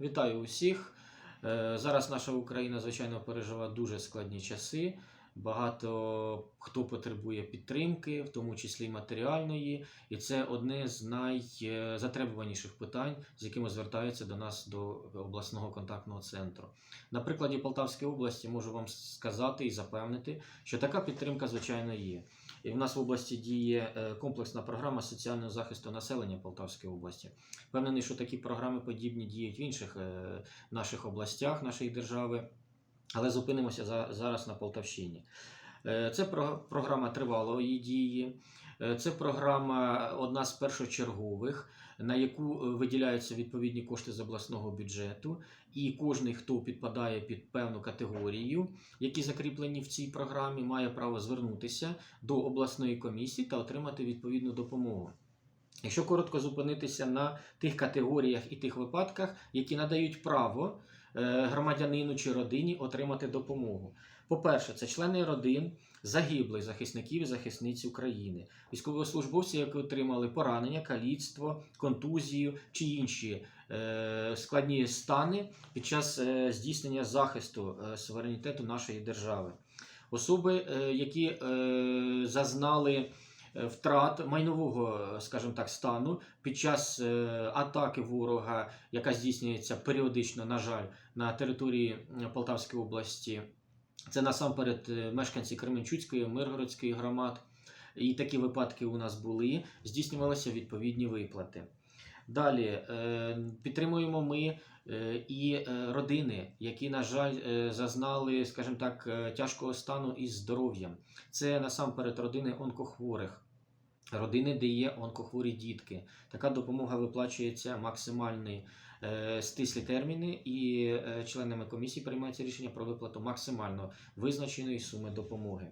Вітаю усіх. Е, Зараз наша Україна, звичайно, переживає дуже складні часи. Багато хто потребує підтримки, в тому числі матеріальної, і це одне з найзатребуваніших питань, з якими звертаються до нас до обласного контактного центру. На прикладі Полтавської області можу вам сказати і запевнити, що така підтримка, звичайно, є. І в нас в області діє е, комплексна програма соціального захисту населення Полтавської області. Впевнений, що такі програми подібні діють в інших е, наших областях нашої держави, але зупинимося за- зараз на Полтавщині. Е, Це про- програма тривалої дії. Е, Це програма одна з першочергових, на яку е, виділяються відповідні кошти з обласного бюджету, і кожен, хто підпадає під певну категорію, які закріплені в цій програмі, має право звернутися до обласної комісії та отримати відповідну допомогу. Якщо коротко зупинитися на тих категоріях і тих випадках, які надають право громадянину чи родині отримати допомогу. По-перше, це члени родин загиблих захисників і захисниць України, військовослужбовці, які отримали поранення, каліцтво, контузію чи інші е, складні стани під час е, здійснення захисту е, суверенітету нашої держави. Особи, е, які е, зазнали е, втрат майнового, скажімо так, стану під час е, атаки ворога, яка здійснюється періодично, на жаль, на території е, Полтавської області. Це насамперед е, мешканці Кременчуцької, Миргородської громад. І такі випадки у нас були, здійснювалися відповідні виплати. Далі підтримуємо ми і родини, які, на жаль, зазнали, скажімо так, тяжкого стану із здоров'ям. Це насамперед родини онкохворих, родини, де є онкохворі дітки. Така допомога виплачується максимальний е, стислі терміни, і е, членами комісії приймається рішення про виплату максимально визначеної суми допомоги.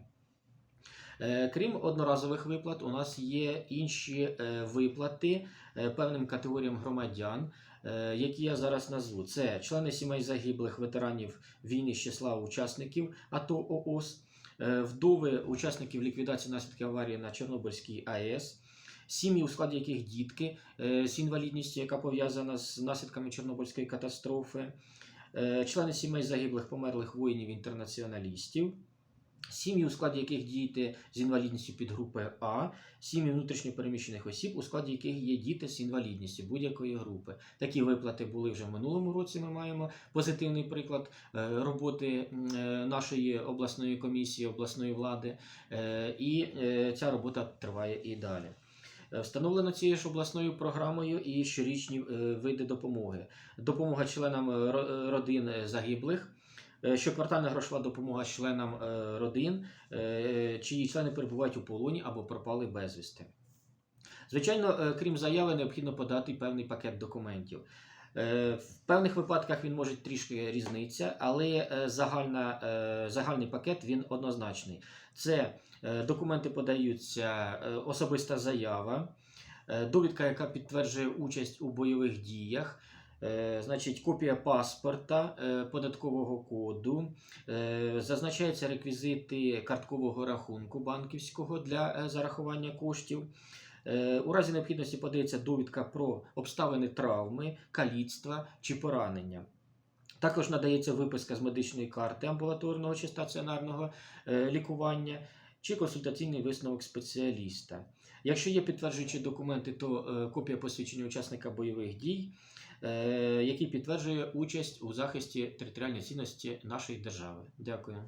Е, Крім одноразових виплат, у нас є інші виплати певним категоріям громадян, які я зараз назву. Це члени сімей загиблих ветеранів війни з числа учасників АТО ООС, вдови учасників ліквідації наслідків аварії на Чорнобильській АЕС. Сім'ї, у складі яких дітки е, з інвалідністю, яка пов'язана з наслідками Чорнобильської катастрофи, е, члени сімей загиблих померлих воїнів-інтернаціоналістів, сім'ї, у складі яких діти з інвалідністю підгрупи А, сім'ї внутрішньопереміщених осіб, у складі яких є діти з інвалідністю будь-якої групи. Такі виплати були вже в минулому році. Ми маємо позитивний приклад е, роботи е, нашої обласної комісії, обласної влади, е, і ця робота триває і далі. Встановлено цією ж обласною програмою і щорічні види допомоги. Допомога членам ро- родин загиблих, щоквартальна грошова допомога членам е, родин, е, чиї члени перебувають у полоні або пропали безвісти. Звичайно, е, крім заяви, необхідно подати певний пакет документів. Е, В певних випадках він може трішки різнитися, але е, загальна, е, загальний пакет він однозначний. Це е, документи подаються, е, особиста заява, е, довідка, яка підтверджує участь у бойових діях. Е, Значить, копія паспорта, е, податкового коду, е, зазначаються реквізити карткового рахунку банківського для зарахування коштів. У разі необхідності подається довідка про обставини травми, каліцтва чи поранення. Також надається виписка з медичної карти амбулаторного чи стаціонарного лікування чи консультаційний висновок спеціаліста. Якщо є підтверджуючі документи, то е, копія посвідчення учасника бойових дій, е, який підтверджує участь у захисті територіальної цінності нашої держави. Дякую.